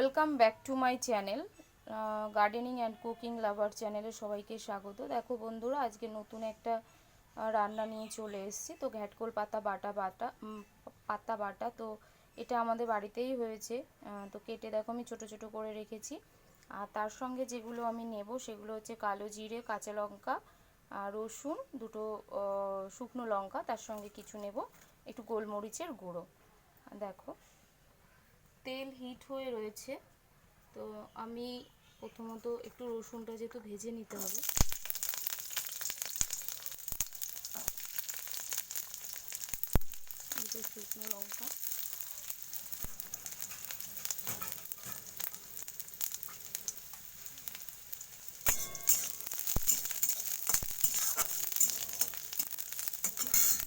Welcome back to my channel gardening and cooking lover চ্যানেলে সবাইকে স্বাগত। দেখো বন্ধুরা, আজকে নতুন একটা রান্না নিয়ে চলে এসেছি। তো ঘ্যাটকোল পাতা, বাটা বাটা পাতা বাটা, তো এটা আমাদের বাড়িতেই হয়েছে। তো কেটে দেখো আমি ছোট ছোট করে রেখেছি। আর তার সঙ্গে যেগুলো আমি নেব সেগুলো হচ্ছে কালো জিরে, কাঁচা লঙ্কা রসুন, দুটো শুকনো লঙ্কা, তার সঙ্গে কিছু নেব, একটু গোলমরিচের গুঁড়ো। দেখো তেল হিট হয়ে রয়েছে, তো আমি প্রথমত একটু রসুনটা যেহেতু ভেজে নিতে হবে। শুকনো লঙ্কা।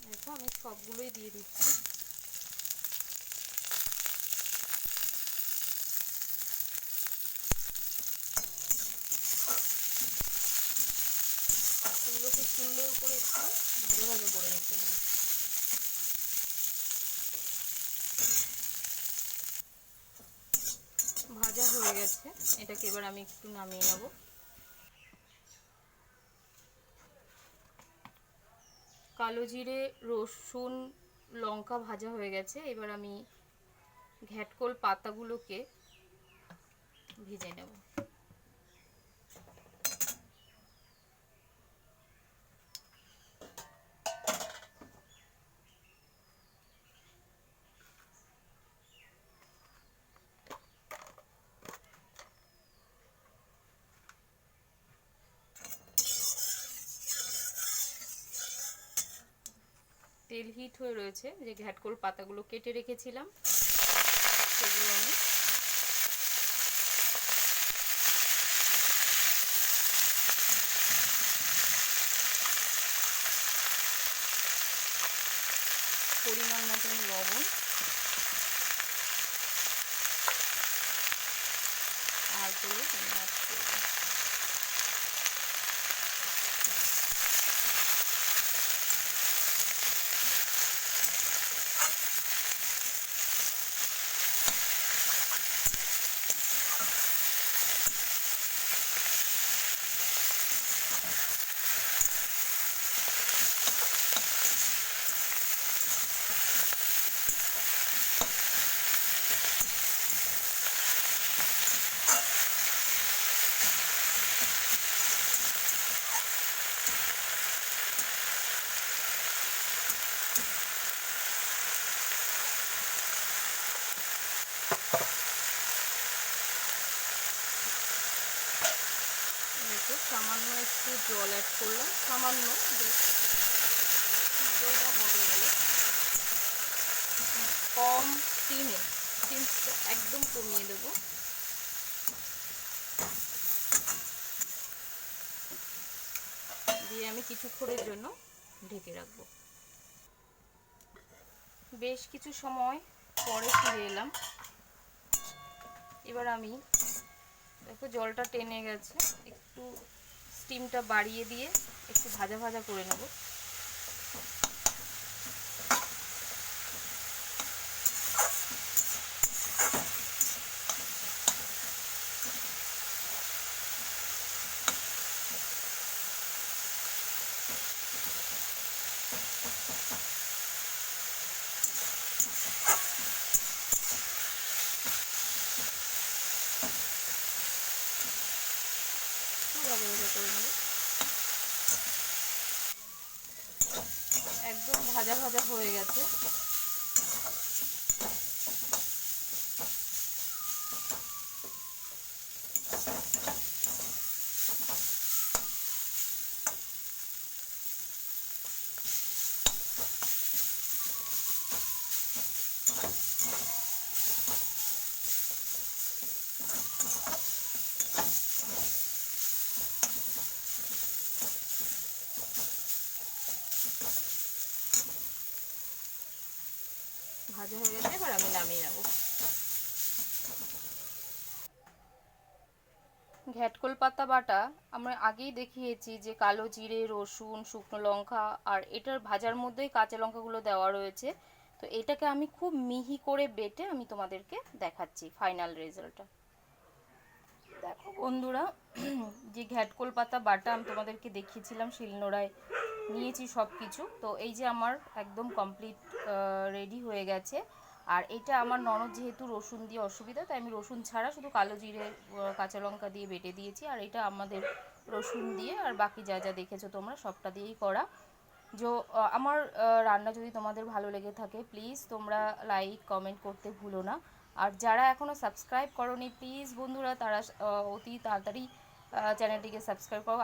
দেখো আমি সবগুলোই দিয়ে দিচ্ছি। সুন্দর করে একটু ভাজা ভাজা করে নিতে হবে। ভাজা হয়ে গেছে। এটাকে এবার আমি একটু নামিয়ে নেব। কালো জিরে, রসুন, লঙ্কা ভাজা হয়ে গেছে। এবার আমি ঘ্যাটকোল পাতাগুলোকে ভিজে নেব। তেল হিট হয়ে রয়েছে, যে ঘ্যাটকোল পাতাগুলো কেটে রেখেছিলাম, সেগুলো আমি পরিমাণ মতন লবণ আর হলুদ আমি অ্যাড করব দেখো সামান্য একটু জল অ্যাড করলাম। সামান্য হবে বলে। কম স্টিমে স্টিমটা একদম কমিয়ে দেবো। দিয়ে আমি কিছুক্ষণের জন্য ঢেকে রাখব। বেশ কিছু সময় পরে ফিরে এলাম। এবার আমি দেখো জলটা টেনে গেছে একটু স্টিমটা বাড়িয়ে দিয়ে একটু ভাজা ভাজা করে নেব একটু ভাজা ভাজা করে নেব একদম ভাজা ভাজা হয়ে গেছে। ভাজা হয়ে গেছে, এবার আমি নামিয়ে নেব। ঘ্যাটকোল পাতা বাটা আমরা আগেই দেখিয়েছি যে কালো জিরে, রসুন, শুকনো লঙ্কা আর এটার ভাজার মধ্যেই কাঁচা লঙ্কাগুলো দেওয়া রয়েছে। তো এটাকে আমি খুব মিহি করে বেটে আমি তোমাদেরকে দেখাচ্ছি ফাইনাল রেজাল্টটা। দেখো বন্ধুরা, যে ঘ্যাটকোল পাতা বাটা আমি তোমাদেরকে দেখিয়েছিলাম শিলনোড়ায় নিয়েছি সব কিছু তো এই যে আমার একদম কমপ্লিট রেডি হয়ে গেছে। আর এটা আমার ননদ যেহেতু রসুন দিয়ে অসুবিধা, তাই আমি রসুন ছাড়া শুধু কালো জিরে কাঁচা লঙ্কা দিয়ে বেটে দিয়েছি। আর এটা আমাদের রসুন দিয়ে, আর বাকি যা যা দেখেছ তোমরা সবটা দিয়েই করা। যে আমার রান্না যদি তোমাদের ভালো লেগে থাকে প্লিজ তোমরা লাইক কমেন্ট করতে ভুলো না। আর যারা এখনও সাবস্ক্রাইব করনি প্লিজ বন্ধুরা তারা অতি তাড়াতাড়ি চ্যানেলটিকে সাবস্ক্রাইব করো।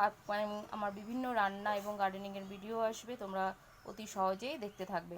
আমার বিভিন্ন রান্না এবং গার্ডেনিংয়ের ভিডিও আসবে, তোমরা অতি সহজেই দেখতে থাকবে।